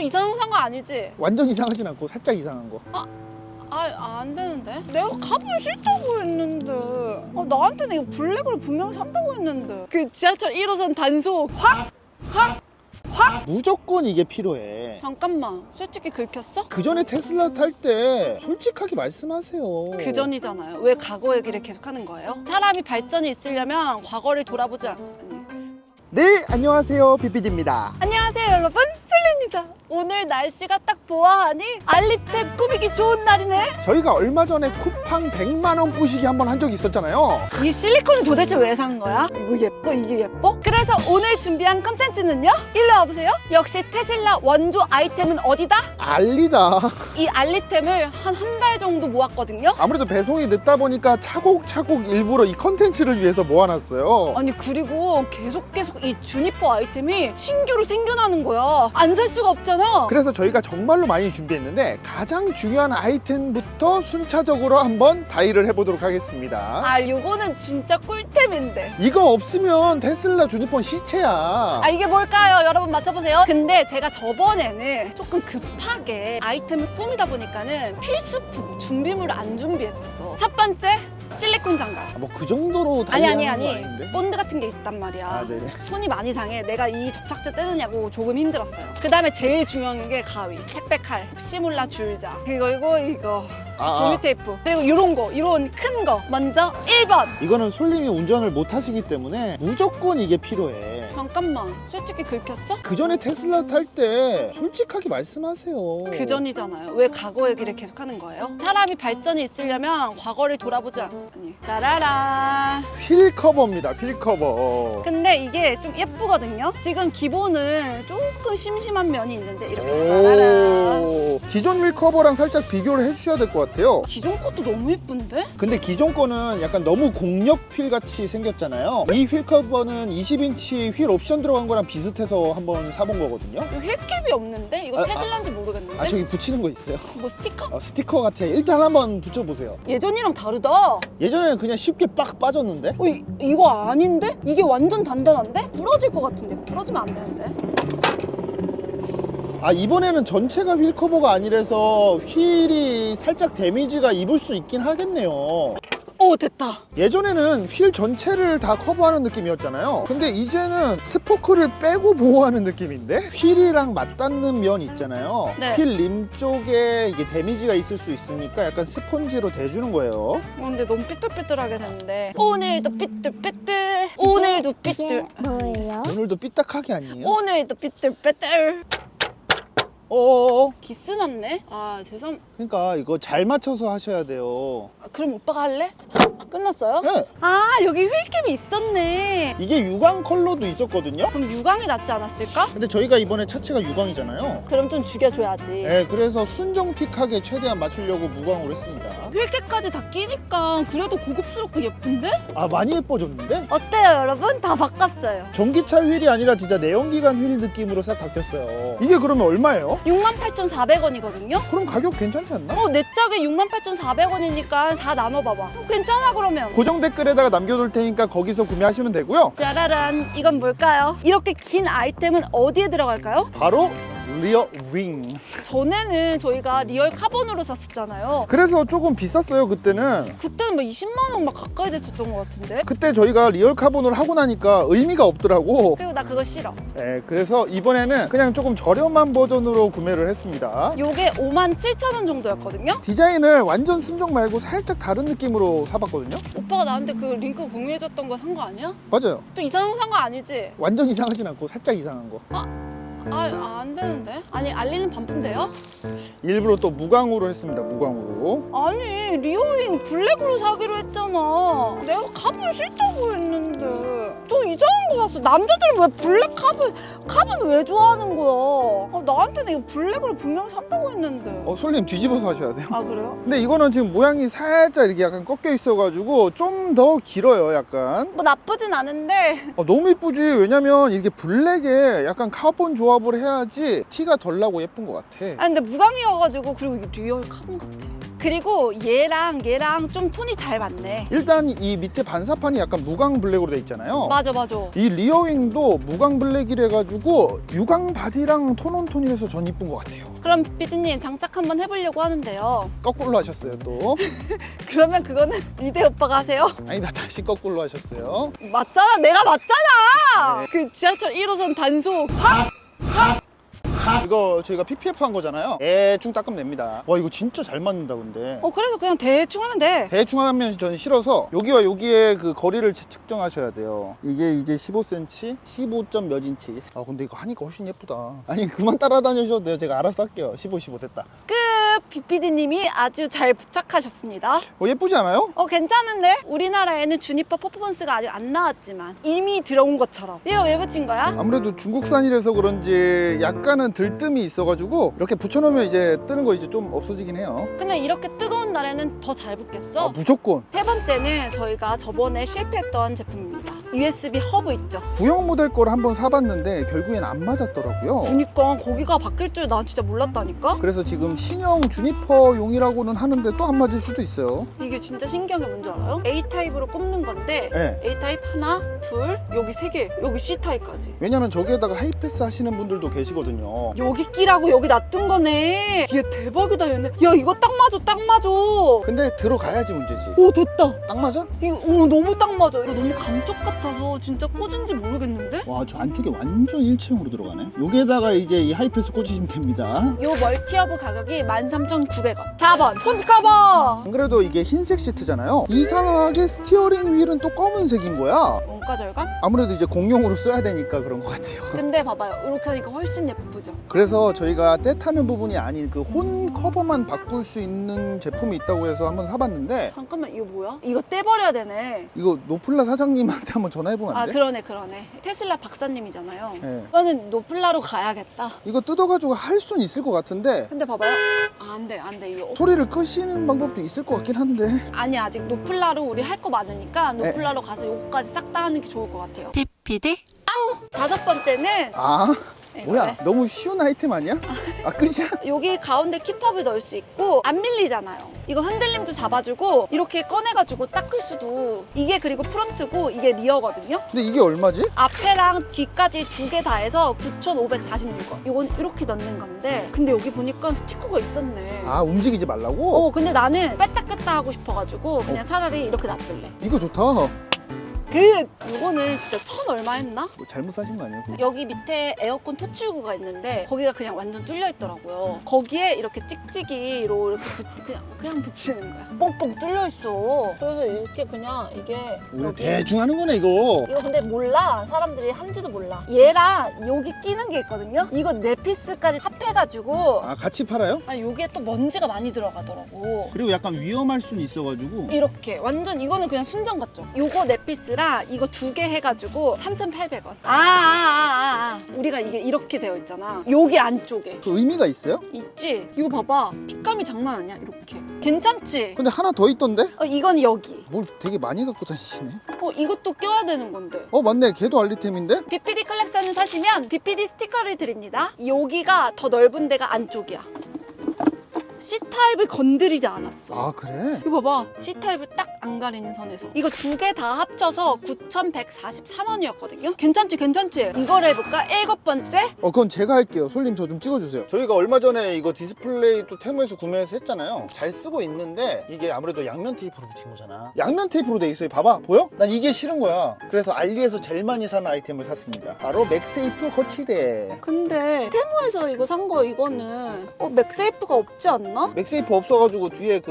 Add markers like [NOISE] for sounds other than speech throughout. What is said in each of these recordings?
또 이상한 거 아니지? 완전 이상하진 않고 살짝 이상한 거. 아안 되는데? 내가 카본 싫다고 했는데 아, 나한테는 이거 블랙으로 분명 산다고 했는데 그 지하철 1호선 단속 확! 확! 확! 무조건 이게 필요해. 잠깐만 솔직히 긁혔어? 그 전에 테슬라 탈 때 솔직하게 말씀하세요. 그 전이잖아요 왜 과거 얘기를 계속 하는 거예요? 사람이 발전이 있으려면 과거를 돌아보지 않... 아니. 네, 안녕하세요. 비피디입니다. 안녕하세요 여러분 슬리입니다 오늘 날씨가 딱 보아하니 알리텍 꾸미기 좋은 날이네 저희가 얼마 전에 쿠팡 100만 원 뿌시기 한 번 한 적이 있었잖아요. 이 실리콘은 도대체 왜 산 거야? 이거 예뻐 이게 예뻐? 그래서 오늘 준비한 컨텐츠는요? 일로 와보세요 역시 테슬라 원조 아이템은 어디다? 알리다. 이 알리템을 한 한 달 정도 모았거든요 아무래도 배송이 늦다 보니까 차곡차곡 일부러 이 컨텐츠를 위해서 모아놨어요. 아니 그리고 계속 계속 이 주니퍼 아이템이 신규로 생겨나는 거야 안살 수가 없잖아 그래서 저희가 정말로 많이 준비했는데 가장 중요한 아이템부터 순차적으로 한번 다이를 해보도록 하겠습니다. 아 요거는 진짜 꿀템인데 이거 없으면 테슬라 주니폰 시체야. 아 이게 뭘까요? 여러분 맞춰보세요. 근데 제가 저번에는 조금 급하게 아이템을 꾸미다 보니까는 필수품 준비물을 안 준비했었어. 첫 번째 실리콘 장갑. 뭐 그 정도로 아니 아니 거 아니 아닌데? 본드 같은 게 있단 말이야. 아, 네네. 손이 많이 상해. 내가 이 접착제 떼느냐고 조금 힘들었어요. 그 다음에 제일 중요한 게 가위, 택배 칼, 혹시 몰라 줄자. 그리고 이거 아, 종이 아, 테이프. 그리고 이런 거, 이런 큰 거. 먼저 1번. 이거는 솔님이 운전을 못 하시기 때문에 무조건 이게 필요해. 잠깐만. 솔직히 긁혔어? 그 전에 테슬라 탈 때 솔직하게 말씀하세요. 그 전이잖아요. 왜 과거 얘기를 계속 하는 거예요? 사람이 발전이 있으려면 과거를 돌아보지 않... 아니. 따라란. 휠 커버입니다. 휠 커버. 근데 이게 좀 예쁘거든요. 지금 기본은 조금 심심한 면이 있는데 이렇게 따라란. 오. 기존 휠 커버랑 살짝 비교를 해주셔야 될 것 같아요. 기존 것도 너무 예쁜데? 근데 기존 거는 약간 너무 공력 휠 같이 생겼잖아요. 이 휠 커버는 20인치 휠 옵션 들어간 거랑 비슷해서 한번 사본 거거든요. 이거 휠캡이 없는데? 이거 아, 아. 테슬라인지 모르겠는데? 아 저기 붙이는 거 있어요. 뭐 스티커? 어, 스티커 같아. 일단 한번 붙여보세요. 예전이랑 다르다. 예전에는 그냥 쉽게 빡 빠졌는데 어, 이, 이거 아닌데? 이게 완전 단단한데? 부러질 것 같은데? 부러지면 안 되는데? 아 이번에는 전체가 휠 커버가 아니라서 휠이 살짝 데미지가 입을 수 있긴 하겠네요. 오 됐다. 예전에는 휠 전체를 다 커버하는 느낌이었잖아요. 근데 이제는 스포크를 빼고 보호하는 느낌인데 휠이랑 맞닿는 면 있잖아요. 네. 휠 림 쪽에 이게 데미지가 있을 수 있으니까 약간 스펀지로 대주는 거예요. 어, 근데 너무 삐뚤삐뚤하게 됐는데 오늘도 삐뚤삐뚤 오늘도 삐뚤 뭐예요? 오늘도 삐딱하게 아니에요? 오늘도 삐뚤삐뚤 어어어. 기스 났네? 아 죄송 그러니까 이거 잘 맞춰서 하셔야 돼요. 아, 그럼 오빠가 할래? 끝났어요? 네. 아 여기 휠캠이 있었네 이게 유광 컬러도 있었거든요. 그럼 유광이 낫지 않았을까? 근데 저희가 이번에 차체가 유광이잖아요. 그럼 좀 죽여줘야지 네, 그래서 순정틱하게 최대한 맞추려고 무광으로 했습니다. 휠캠까지 다 끼니까 그래도 고급스럽고 예쁜데? 아, 많이 예뻐졌는데? 어때요 여러분? 다 바꿨어요 전기차 휠이 아니라 진짜 내연기관 휠 느낌으로 싹 바뀌었어요. 이게 그러면 얼마예요? 68,400원이거든요? 그럼 가격 괜찮지 않나? 어, 내 짝에 68,400원이니까 4 나눠봐봐. 어, 괜찮아, 그러면. 고정 댓글에다가 남겨둘 테니까 거기서 구매하시면 되고요. 짜라란, 이건 뭘까요? 이렇게 긴 아이템은 어디에 들어갈까요? 바로 리어 윙. 전에는 저희가 리얼 카본으로 샀었잖아요. 그래서 조금 비쌌어요, 그때는. 그때는 뭐 20만 원 막 가까이 됐었던 것 같은데? 그때 저희가 리얼 카본을 하고 나니까 의미가 없더라고. 그리고 나 그거 싫어. 네, 그래서 이번에는 그냥 조금 저렴한 버전으로 구매를 했습니다. 요게 5만 7천 원 정도였거든요? 디자인을 완전 순정 말고 살짝 다른 느낌으로 사봤거든요. 오빠가 나한테 그 링크 공유해줬던 거 산 거 아니야? 맞아요. 또 이상한 거 산 거 아니지? 완전 이상하진 않고 살짝 이상한 거. 아, 안 되는데? 아니, 알리는 반품돼요? 일부러 또 무광으로 했습니다. 무광으로. 아니 리오잉 블랙으로 사기로 했잖아 내가 카본 싫다고 했는데 또 이상한 거 샀어 남자들은 왜 블랙 카본 카본 왜 좋아하는 거야 아, 나한테는 이거 블랙으로 분명 산다고 했는데 어, 솔님 뒤집어서 하셔야 돼요. 아 그래요? 근데 이거는 지금 모양이 살짝 이렇게 약간 꺾여 있어가지고 좀 더 길어요, 약간. 뭐 나쁘진 않은데 어, 너무 이쁘지? 왜냐면 이게 블랙에 약간 카본 조합을 해야지 티가 덜 나고 예쁜 것 같아. 아 근데 무광이어가지고 그리고 이게 리얼 카본 같아 그리고 얘랑 얘랑 좀 톤이 잘 맞네. 일단 이 밑에 반사판이 약간 무광 블랙으로 돼 있잖아요. 맞아 맞아. 이 리어윙도 무광 블랙이라 가지고 유광 바디랑 톤온 톤이라서 전 이쁜 것 같아요. 그럼 피디님 장착 한번 해보려고 하는데요. 거꾸로 하셨어요 또. [LAUGHS] 그러면 그거는 이대 오빠가 하세요? 아니 나 다시 거꾸로 하셨어요. 맞잖아, 내가 맞잖아. 네. 그 지하철 1호선 단속. 이거 저희가 PPF 한 거잖아요. 대충 닦으면 됩니다. 와 이거 진짜 잘 맞는다 근데. 어 그래서 그냥 대충 하면 돼. 대충 하면 저는 싫어서 여기와 여기의 그 거리를 채- 측정하셔야 돼요. 이게 이제 15cm, 15점 몇 인치. 아 근데 이거 하니까 훨씬 예쁘다. 아니 그만 따라다니셔도 돼요. 제가 알아서 할게요. 15, 15 됐다. 끝. 비피디님이 아주 잘 부착하셨습니다. 어 예쁘지 않아요? 어 괜찮은데? 우리나라에는 주니퍼 퍼포먼스가 아직 안 나왔지만 이미 들어온 것처럼. 이거 왜 붙인 거야? 아무래도 중국산이라서 그런지 약간은 들뜸이 있어가지고 이렇게 붙여놓으면 이제 뜨는 거 이제 좀 없어지긴 해요. 근데 이렇게 뜨거운 날에는 더 잘 붙겠어? 아 무조건 세 번째는 저희가 저번에 실패했던 제품입니다. USB 허브 있죠? 구형 모델 거를 한번 사봤는데 결국엔 안 맞았더라고요. 그니까 거기가 바뀔 줄 난 진짜 몰랐다니까? 그래서 지금 신형 주니퍼용이라고는 하는데 또 안 맞을 수도 있어요. 이게 진짜 신기한 게 뭔지 알아요? A타입으로 꼽는 건데 네. A타입 하나, 둘, 여기 세 개, 여기 C타입까지 왜냐면 저기에다가 하이패스 하시는 분들도 계시거든요. 여기 끼라고 여기 놔둔 거네 얘 대박이다 얘네 야 이거 딱 맞아 딱 맞아 오 근데 들어가야지 문제지. 됐다 딱 맞아? 이거 오, 너무 딱 맞아 이거 너무 감쪽 같아 서 진짜 꽂은지 모르겠는데? 와, 저 안쪽에 완전 일체형으로 들어가네. 여기에다가 이제 이 하이패스 꽂으시면 됩니다. 요 멀티허브 가격이 13,900원 4번 폰트 커버 안 그래도 이게 흰색 시트잖아요. 이상하게 스티어링 휠은 또 검은색인 거야. 원가 절감? 아무래도 이제 공용으로 써야 되니까 그런 것 같아요. [LAUGHS] 근데 봐봐요 이렇게 하니까 훨씬 예쁘죠? 그래서 저희가 때 타는 부분이 아닌 그 혼 커버만 바꿀 수 있는 제품이 있다고 해서 한번 사봤는데 잠깐만 이거 뭐야? 이거 떼버려야 되네 이거 노플라 사장님한테 한번 전화해보면 아 안 돼? 그러네 그러네 테슬라 박사님이잖아요 네. 이거는 노플라로 가야겠다 이거 뜯어가지고 할 수는 있을 것 같은데 근데 봐봐요 아, 안 돼 안 돼 이거 소리를 끄시는 방법도 있을 것 같긴 한데 아니 아직 노플라로 우리 할 거 많으니까 네. 노플라로 가서 요거까지 싹 다 하는 게 좋을 것 같아요 PPD 다섯 번째는 아 이거네. 뭐야 너무 쉬운 아이템 아니야? 아 끝이야? [LAUGHS] 여기 가운데 킵업을 넣을 수 있고 안 밀리잖아요 이거 흔들림도 잡아주고 이렇게 꺼내가지고 닦을 수도 이게 그리고 프론트고 이게 리어거든요 근데 이게 얼마지? 앞에랑 뒤까지 두 개 다 해서 9,546원 이건 이렇게 넣는 건데 근데 여기 보니까 스티커가 있었네 아 움직이지 말라고? 어 근데 나는 뺐다 꼈다 하고 싶어가지고 그냥 차라리 이렇게 놔둘래 이거 좋다 그 이거는 진짜 천 얼마 했나? 뭐 잘못 사신 거 아니에요? 여기 밑에 에어컨 토치구가 있는데 거기가 그냥 완전 뚫려 있더라고요. 거기에 이렇게 찍찍이로 이렇게 붙- 그냥 그냥 붙이는 거야. 뻥뻥 뚫려 있어. 그래서 이렇게 그냥 이게 오늘 여기- 대충 하는 거네 이거 이거 근데 몰라 사람들이 한지도 몰라. 얘랑 여기 끼는 게 있거든요. 이거 네 피스까지 합해가지고 아 같이 팔아요? 아 여기에 또 먼지가 많이 들어가더라고. 그리고 약간 위험할 수는 있어가지고 이렇게 완전 이거는 그냥 순정 같죠? 요거 네 피스랑 이거 두 개 해가지고 3,800원. 아, 아, 아, 아. 우리가 이게 이렇게 되어 있잖아. 여기 안쪽에. 그 의미가 있어요? 있지? 이거 봐봐. 핏감이 장난 아니야, 이렇게. 괜찮지? 근데 하나 더 있던데? 어, 이건 여기. 뭘 되게 많이 갖고 다니시네 어, 이것도 껴야 되는 건데. 어 맞네 걔도 알리템인데? BPD 컬렉션을 사시면 BPD 스티커를 드립니다. 여기가 더 넓은 데가 안쪽이야. C타입을 건드리지 않았어. 아 그래? 이거 봐봐. C타입을 딱 안 가리는 선에서. 이거 두 개 다 합쳐서 9,143원이었거든요. 괜찮지, 괜찮지? 이걸 해볼까? 일곱 번째. 어 그건 제가 할게요 솔님 저 좀 찍어주세요 저희가 얼마 전에 이거 디스플레이 또 테무에서 구매해서 했잖아요 잘 쓰고 있는데 이게 아무래도 양면 테이프로 붙인 거잖아 양면 테이프로 돼 있어요 봐봐 보여? 난 이게 싫은 거야 그래서 알리에서 제일 많이 사는 아이템을 샀습니다 바로 맥세이프 거치대 근데 테무에서 이거 산 거 이거는 어, 맥세이프가 없지 않나? 맥세이프 없어가지고 뒤에 그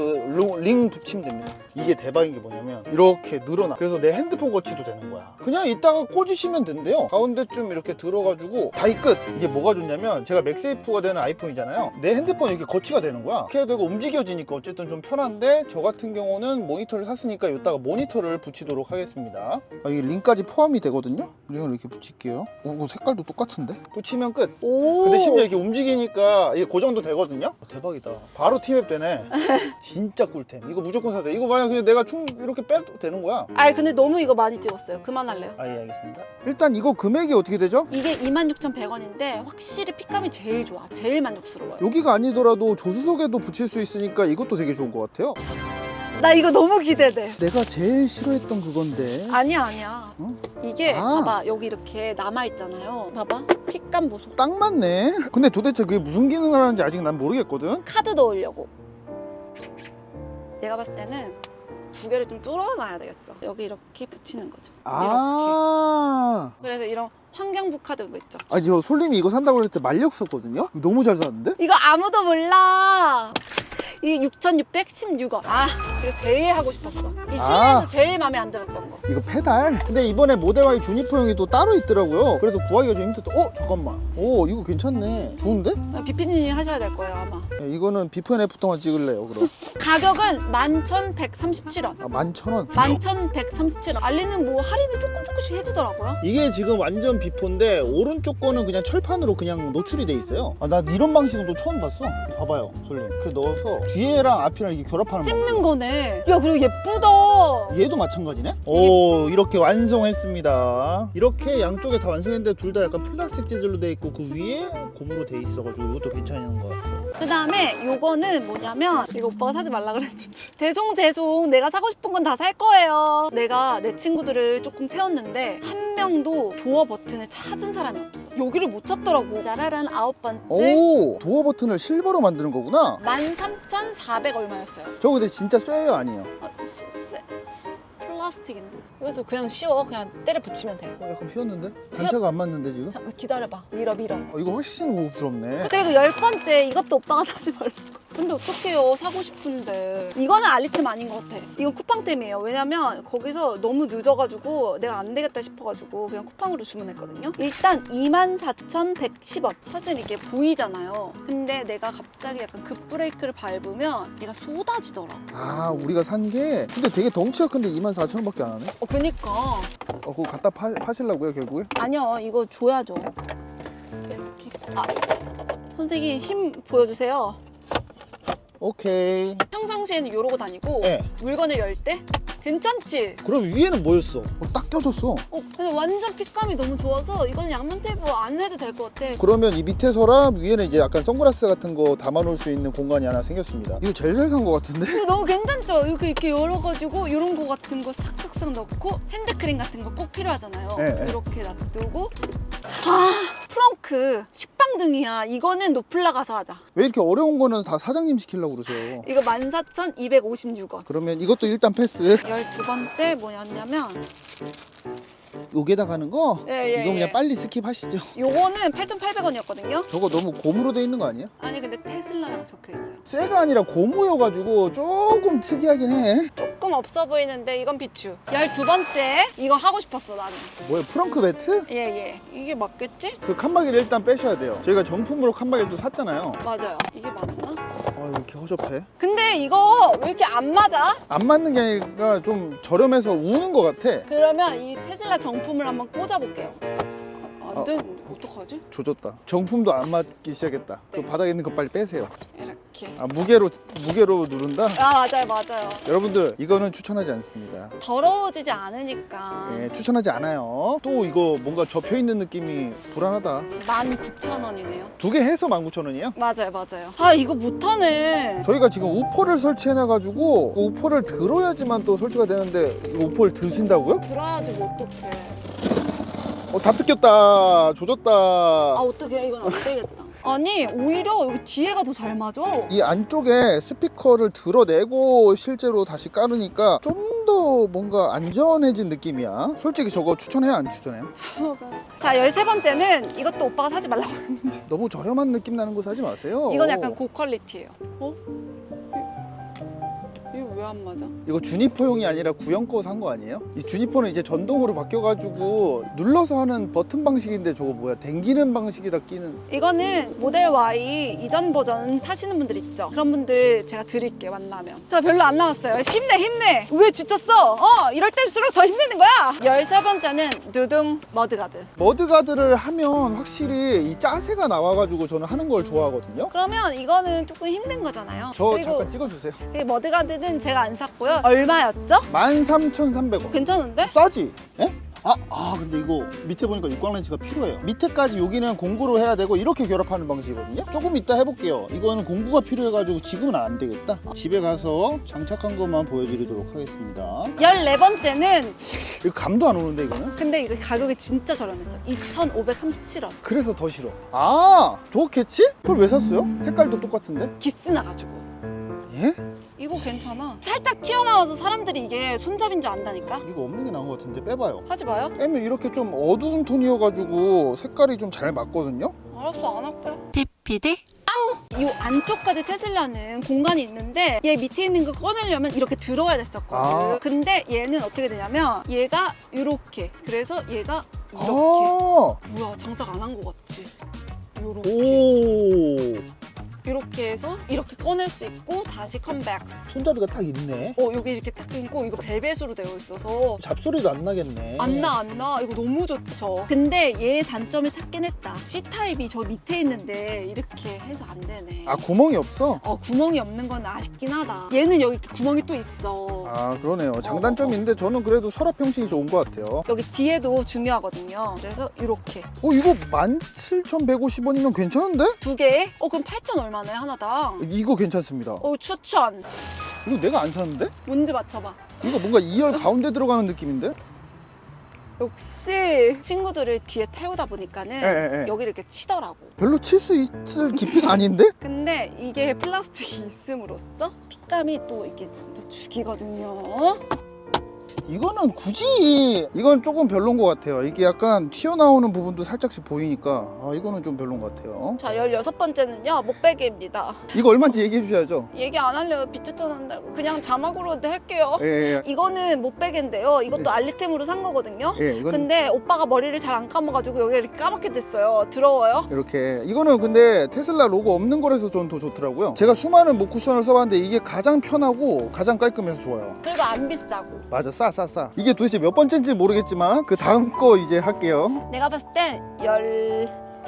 링 붙이면 됩니다 이게 대박 인 게 뭐냐면 이렇게 늘어나 그래서 내 핸드폰 거치도 되는 거야 그냥 이따가 꽂으시면 된대요 가운데쯤 이렇게 들어가지고 다이 끝 이게 뭐가 좋냐면 제가 맥세이프가 되는 아이폰이잖아요 내 핸드폰이 이렇게 거치가 되는 거야 이렇게 되고 움직여지니까 어쨌든 좀 편한데 저 같은 경우는 모니터를 샀으니까 이따가 모니터를 붙이도록 하겠습니다 아, 이게 링까지 포함이 되거든요 링을 이렇게 붙일게요 오, 색깔도 똑같은데 붙이면 끝 오. 근데 심지어 이렇게 움직이니까 이게 고정도 되거든요. 어, 대박이다. 바로 티맵 되네. [LAUGHS] 진짜 꿀템. 이거 무조건 사세요. 이거 만약 그냥 내가 충 이렇게 빼도 되는 거야 아이 근데 너무 이거 많이 찍었어요. 그만할래요. 아 예 알겠습니다 일단 이거 금액이 어떻게 되죠? 이게 26,100원인데 확실히 핏감이 제일 좋아. 제일 만족스러워요. 여기가 아니더라도 조수석에도 붙일 수 있으니까 이것도 되게 좋은 것 같아요 나 이거 너무 기대돼. 내가 제일 싫어했던 그건데 아니야 아니야. 어? 이게 아. 봐봐 여기 이렇게 남아 있잖아요. 봐봐 핏감 보소. 딱 맞네 근데 도대체 그게 무슨 기능을 하는지 아직 난 모르겠거든 카드 넣으려고. 내가 봤을 때는 두 개를 좀 뚫어놔야 되겠어. 여기 이렇게 붙이는 거죠. 아 이렇게. 그래서 이런 환경부 카드 뭐 있죠. 아니 저 솔님이 이거 산다고 그럴 때 이거 너무 잘 샀는데? 이거 아무도 몰라. 이게 6,616원. 아, 이거 제일 하고 싶었어. 이 실내에서 아. 제일 마음에 안 들었던 거. 이거 페달 근데 이번에 모델 Y 주니퍼용이 또 따로 있더라고요 그래서 구하기가 좀 힘들다 어 잠깐만 오 이거 괜찮네 좋은데? 비피님 하셔야 될 거예요 아마. 네, 이거는 비프 앤 애프터만 찍을래요 그럼 [LAUGHS] 가격은 11,137원. 아 11,000원 11,137원. 알리는 뭐 할인을 조금 조금씩 해주더라고요. 이게 지금 완전 비포인데 오른쪽 거는 그냥 철판으로 그냥 노출이 돼 있어요 아, 나 이런 방식은 또 처음 봤어 봐봐요 솔님 이렇게 넣어서 뒤에랑 앞이랑 이게 결합하는 찝는 방식. 거네. 야 그리고 예쁘다. 얘도 마찬가지네? 오 이렇게 완성했습니다. 이렇게 양쪽에 다 완성했는데 둘 다 약간 플라스틱 재질로 돼 있고 그 위에 고무로 돼 있어가지고 이것도 괜찮은 것 같아요. 그 다음에 요거는 뭐냐면 이거 오빠가 사지 말라 그랬는데. [LAUGHS] 죄송 죄송. 내가 사고 싶은 건 다 살 거예요. 내가 내 친구들을 조금 태웠는데 한 명도 도어 버튼을 찾은 사람이 없어. 여기를 못 찾더라고. 짜라란 아홉 번째. 오 도어 버튼을 실버로 만드는 거구나 13,400 얼마였어요 저 근데 진짜 쇠요 아니에요 아, 쎄. 플라스틱인데 이것도 그냥 쉬워 그냥 때려 붙이면 돼 어, 약간 피었는데? 단차가 안 맞는데 지금? 잠깐 기다려봐 밀어 밀어 어, 이거 훨씬 고급스럽네 그리고 열 번째 이것도 오빠가 사지 말라고. 근데 어떡해요? 사고 싶은데. 이거는 알리템 아닌 것 같아. 이건 쿠팡템이에요. 왜냐면 거기서 너무 늦어가지고 내가 안 되겠다 싶어가지고 그냥 쿠팡으로 주문했거든요. 일단 24,110원 사실 이게 보이잖아요. 근데 내가 갑자기 약간 급브레이크를 밟으면 얘가 쏟아지더라 아 우리가 산 게 근데 되게 덩치가 큰데 24,000원밖에 안 하네? 어 그니까. 어 그거 갖다 파, 파실라고요 결국에? 아니요 이거 줘야죠. 이렇게 아 선생님 힘 보여주세요 오케이 평상시에는 이러고 다니고 네 물건을 열 때 괜찮지? 그럼 위에는 뭐였어? 어, 딱 껴졌어 어, 근데 완전 핏감이 너무 좋아서 이거는 양면 테이프 안 해도 될 것 같아. 그러면 이 밑에 서랍 위에는 이제 약간 선글라스 같은 거 담아놓을 수 있는 공간이 하나 생겼습니다 이거 제일 잘산거 같은데? 근데 너무 괜찮죠? 이렇게 이렇게 열어가지고 이런 거 같은 거 싹싹싹 넣고 핸드크림 같은 거 꼭 필요하잖아요. 네, 네. 이렇게 놔두고 아 프렁크 식빵 등이야. 이거는 노플라 가서 하자. 왜 이렇게 어려운 거는 다 사장님 시키려고 그러세요 이거 14,256원. 그러면 이것도 일단 패스 12번째 뭐였냐면 여기에다 가는 거? 예, 예, 이거 그냥 예. 빨리 스킵하시죠 요거는 8,800원이었거든요. 저거 너무 고무로 돼 있는 거 아니에요? 아니 근데 테슬라라고 적혀 있어요. 쇠가 아니라 고무여가지고 조금 특이하긴 해 조금 없어 보이는데 이건 비추. 12번째 이거 하고 싶었어 나는. 뭐야 프렁크 매트? 예예 이게 맞겠지? 그 칸막이를 일단 빼셔야 돼요 저희가 정품으로 칸막이를 또 샀잖아요 맞아요 이게 맞나? 아 이렇게 허접해 근데 이거 왜 이렇게 안 맞아? 안 맞는 게 아니라 좀 저렴해서 우는 것 같아 그러면 이 테슬라 정품을 한번 꽂아볼게요. 안 돼? 어떡하지? 조졌다. 정품도 안 맞기 시작했다. 그 네. 바닥에 있는 거 빨리 빼세요. 이렇게. 아 무게로 무게로 누른다? 아 맞아요 맞아요. 여러분들 이거는 추천하지 않습니다. 더러워지지 않으니까. 예, 추천하지 않아요. 또 이거 뭔가 접혀 있는 느낌이 불안하다. 19,000원이네요. 두 개 해서 19,000원이에요? 맞아요 맞아요. 아 이거 못하네. 저희가 지금 우포를 설치해놔가지고 그 우포를 들어야지만 또 설치가 되는데 이거 우포를 드신다고요? 들어야지 뭐 어떡해 어, 다 뜯겼다. 조졌다. 아 어떡해 이건 안 되겠다 [LAUGHS] 아니 오히려 여기 뒤에가 더 잘 맞아 이 안쪽에 스피커를 드러내고 실제로 다시 깔으니까 좀 더 뭔가 안전해진 느낌이야. 솔직히 저거 추천해요, 안 추천해요? 자 13번째는 이것도 오빠가 사지 말라고 너무 저렴한 느낌 나는 거 사지 마세요. 이건 약간 고퀄리티예요. 어? 안 맞아? 이거 주니퍼용이 아니라 구형 거 산 거 아니에요? 이 주니퍼는 이제 전동으로 바뀌어가지고 눌러서 하는 버튼 방식인데 저거 뭐야? 댕기는 방식이다 끼는. 이거는 모델 Y 이전 버전 타시는 분들 있죠? 그런 분들 제가 드릴게요 만나면. 자 별로 안 남았어요. 힘내 힘내. 왜 지쳤어? 어 이럴 때일수록 더 힘내는 거야. 13번째는 누둥 머드가드. 머드가드를 하면 확실히 이 짜세가 나와가지고 저는 하는 걸 좋아하거든요. 그러면 이거는 조금 힘든 거잖아요. 저 그리고 잠깐 찍어주세요. 이 머드가드는 제가 제가 안 샀고요. 얼마였죠? 13,300원. 괜찮은데? 싸지? 예? 아, 아, 근데 이거 밑에 보니까 육광 렌치가 필요해요. 밑에까지 여기는 공구로 해야 되고 이렇게 결합하는 방식이거든요. 조금 이따 해볼게요. 이거는 공구가 필요해가지고 지금은 안 되겠다. 집에 가서 장착한 것만 보여드리도록 하겠습니다. 14번째는 이거 감도 안 오는데 이거는? 근데 이거 가격이 진짜 저렴했어. 2,537원. 그래서 더 싫어. 아, 좋겠지? 그걸 왜 샀어요? 색깔도 똑같은데? 기스 나가지고. 예? 이거 괜찮아. 살짝 튀어나와서 사람들이 이게 손잡이인 줄 안다니까? 이거 없는 게 나은 것 같은데 빼봐요. 하지 마요. 빼면 이렇게 좀 어두운 톤이어가지고 색깔이 좀 잘 맞거든요? 알았어, 안 할게. PPD 이 안쪽까지 테슬라는 공간이 있는데 얘 밑에 있는 거 꺼내려면 이렇게 들어야 됐었거든. 아. 근데 얘는 어떻게 되냐면 얘가 이렇게. 그래서 얘가 이렇게. 아, 뭐야, 장착 안한거 같지? 요렇게. 오. 이렇게 해서 이렇게 꺼낼 수 있고 다시 컴백. 손잡이가 딱 있네. 어, 여기 이렇게 딱 있고 이거 벨벳으로 되어 있어서 잡소리도 안 나겠네. 안 나, 안 나. 이거 너무 좋죠. 근데 얘의 단점을 찾긴 했다. C타입이 저 밑에 있는데 이렇게 해서 안 되네. 아 구멍이 없어? 어, 구멍이 없는 건 아쉽긴 하다. 얘는 여기 구멍이 또 있어. 아 그러네요. 장단점인데 저는 그래도 서랍 형식이 좋은 것 같아요. 여기 뒤에도 중요하거든요. 그래서 이렇게 어 이거 17,150원이면 괜찮은데? 두 개에 어 그럼 8천 얼마 네 하나당. 이거 괜찮습니다. 어 추천. 이거 내가 안 사는데? 뭔지 맞춰봐. 이거 뭔가 2열 가운데 들어가는 느낌인데? 역시 친구들을 뒤에 태우다 보니까는 예, 예, 예. 여기 이렇게 치더라고. 별로 칠 수 있을 깊이가 아닌데? [LAUGHS] 근데 이게 플라스틱이 있음으로써 핏감이 또 이게 또 죽이거든요. 이거는 굳이 이건 조금 별론 것 같아요. 이게 약간 튀어나오는 부분도 살짝씩 보이니까 아 이거는 좀 별론 것 같아요. 자, 16번째는요, 목베개입니다. 이거 얼마인지 얘기해 주셔야죠. 얘기 안 할래요. 빚 쫓아난다고. 그냥 자막으로 할게요. 예, 예, 이거는 목베개인데요. 이것도 네. 알리템으로 산 거거든요. 예. 이건 근데 오빠가 머리를 잘 안 감아가지고 여기 이렇게 까맣게 됐어요. 더러워요? 이렇게 이거는 근데 테슬라 로고 없는 거라서 저는 더 좋더라고요. 제가 수많은 목 쿠션을 써봤는데 이게 가장 편하고 가장 깔끔해서 좋아요. 그리고 안 비싸고. 맞아 싸 싸 싸. 이게 도대체 몇 번째인지 모르겠지만 그 다음 거 이제 할게요. 내가 봤을 땐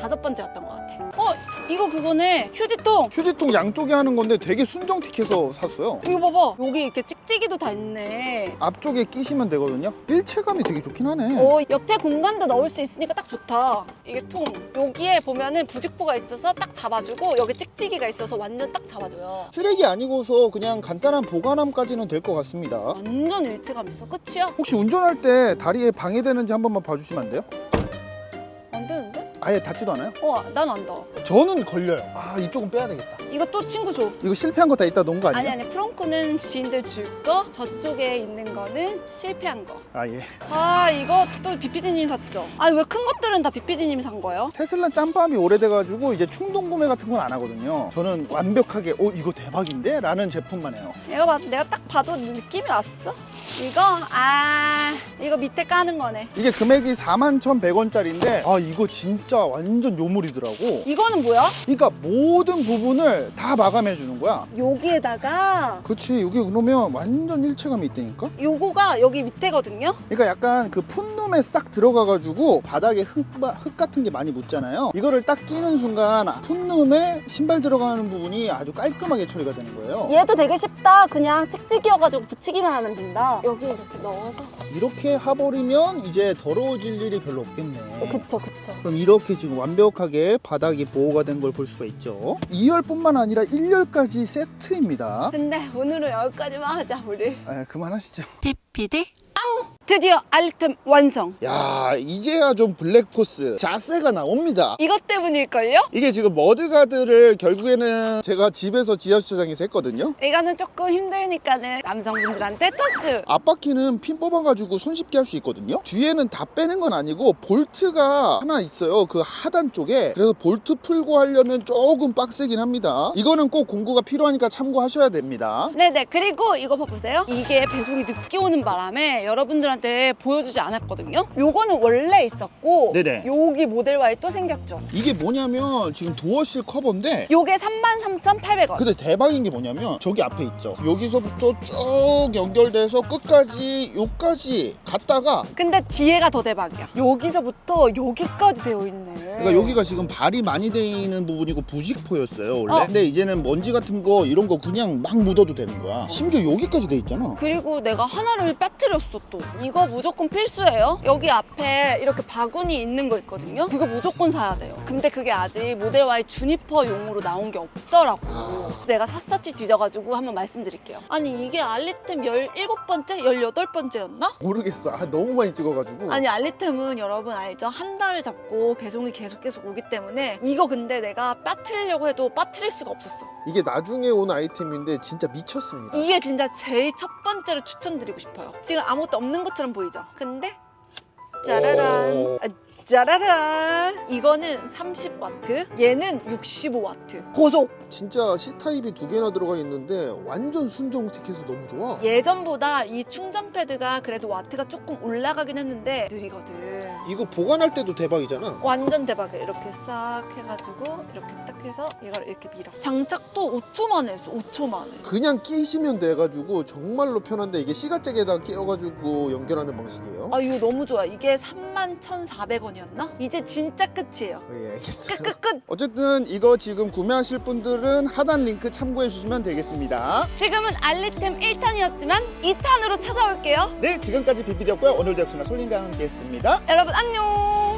15번째였던 것 같아. 어, 이거 그거네. 휴지통. 휴지통 양쪽에 하는 건데 되게 순정틱해서 샀어요. 이거 봐봐. 여기 이렇게 찍찍이도 다 있네. 앞쪽에 끼시면 되거든요. 일체감이 되게 좋긴 하네. 어, 옆에 공간도 넣을 수 있으니까 딱 좋다. 이게 통. 여기에 보면은 부직포가 있어서 딱 잡아주고 여기 찍찍이가 있어서 완전 딱 잡아줘요. 쓰레기 아니고서 그냥 간단한 보관함까지는 될 것 같습니다. 완전 일체감 있어. 끝이야? 혹시 운전할 때 다리에 방해되는지 한 번만 봐주시면 안 돼요? 안? 아예 닿지도 않아요? 어, 난 안다. 저는 걸려요. 아 이쪽은 빼야 되겠다. 이거 또 친구 줘. 이거 실패한 거 다 이따 놓은 거 아니에요? 아니 아니 프렁크는 지인들 줄 거, 저쪽에 있는 거는 실패한 거. 아 예. 아 이거 또 비피디님 샀죠? 아니 왜 큰 것들은 다 비피디님이 산 거예요? 테슬라 짬밥이 오래돼가지고 이제 충동 구매 같은 건 안 하거든요. 저는 완벽하게 어 이거 대박인데? 라는 제품만 해요. 내가 봐, 내가 딱 봐도 느낌이 왔어. 이거 아 이거 밑에 까는 거네. 이게 금액이 41,100원짜리인데 아 이거 진짜 완전 요물이더라고. 이거는 뭐야? 그러니까 모든 부분을 다 마감해 주는 거야. 여기에다가 그치 여기 그러면 완전 일체감이 있다니까? 요거가 여기 밑에거든요. 그러니까 약간 그 풋룸에 싹 들어가가지고 바닥에 흙, 흙 같은 게 많이 묻잖아요. 이거를 딱 끼는 순간 풋룸에 신발 들어가는 부분이 아주 깔끔하게 처리가 되는 거예요. 얘도 되게 쉽다. 그냥 찍찍이어가지고 붙이기만 하면 된다. 여기 이렇게 넣어서. 이렇게 해버리면 이제 더러워질 일이 별로 없겠네. 어, 그쵸 그쵸. 그럼 이렇 게 지금 완벽하게 바닥이 보호가 된 걸 볼 수가 있죠. 2열뿐만 아니라 1열까지 세트입니다. 근데 오늘은 여기까지만 하자 우리. 아, 그만하시죠. PPD 드디어 알템 완성. 야, 이제야 좀 블랙포스 자세가 나옵니다. 이것 때문일걸요? 이게 지금 머드가드를 결국에는 제가 집에서 지하주차장에서 했거든요. 이거는 조금 힘드니까는 남성분들한테 토스. 앞바퀴는 핀 뽑아가지고 손쉽게 할 수 있거든요. 뒤에는 다 빼는 건 아니고 볼트가 하나 있어요. 그 하단 쪽에. 그래서 볼트 풀고 하려면 조금 빡세긴 합니다. 이거는 꼭 공구가 필요하니까 참고하셔야 됩니다. 네네 그리고 이거 봐보세요. 이게 배송이 늦게 오는 바람에 여러분들한테 여러 분들한테 보여주지 않았거든요. 요거는 원래 있었고 네네. 여기 모델 Y 또 생겼죠. 이게 뭐냐면 지금 도어실 커버인데 요게 33,800원. 근데 대박인 게 뭐냐면 저기 앞에 있죠 여기서부터 쭉 연결돼서 끝까지 요까지 갔다가 근데 뒤에가 더 대박이야. 여기서부터 여기까지 되어 있네. 그러니까 여기가 지금 발이 많이 돼 있는 부분이고 부직포였어요 원래 어. 근데 이제는 먼지 같은 거 이런 거 그냥 막 묻어도 되는 거야 심지어 여기까지 돼 있잖아 그리고 내가 하나를 빼뜨렸어 또. 이거 무조건 필수예요. 여기 앞에 이렇게 바구니 있는 거 있거든요. 그거 무조건 사야 돼요. 근데 그게 아직 모델 Y 주니퍼용으로 나온 게 없더라고. 아. 내가 샅샅이 뒤져가지고 한번 말씀드릴게요. 아니 이게 알리템 17번째? 18번째였나? 모르겠어 아 너무 많이 찍어가지고 아니 알리템은 여러분 알죠? 한 달을 잡고 배송이 계속 계속 오기 때문에 이거 근데 내가 빠뜨리려고 해도 빠뜨릴 수가 없었어. 이게 나중에 온 아이템인데 진짜 미쳤습니다. 이게 진짜 제일 첫 번째로 추천드리고 싶어요. 지금 아무것도 없는 것 처럼 보이죠? 근데 짜라란 오. 아, 짜라란 이거는 30와트 얘는 65와트 고속 진짜 C타입이 두 개나 들어가 있는데 완전 순정틱해서 너무 좋아. 예전보다 이 충전 패드가 그래도 와트가 조금 올라가긴 했는데 느리거든 이거 보관할 때도 대박이잖아. 완전 대박이야 이렇게 싹 해가지고 이렇게 딱 해서 이걸 이렇게 밀어 장착도 5초 만에 했어 5초 만에 그냥 끼시면 돼가지고 정말로 편한데 이게 C가잭에다 끼워가지고 연결하는 방식이에요. 아 이거 너무 좋아 이게 31,400원이었나? 이제 진짜 끝이에요 예, 알겠어요. 끝끝끝 어쨌든 이거 지금 구매하실 분들은 하단 링크 참고해 주시면 되겠습니다. 지금은 알리템 1탄이었지만 2탄으로 찾아올게요. 네 지금까지 비비디였고요. 오늘도 역시나 솔린과 함께 했습니다. 여러분 안녕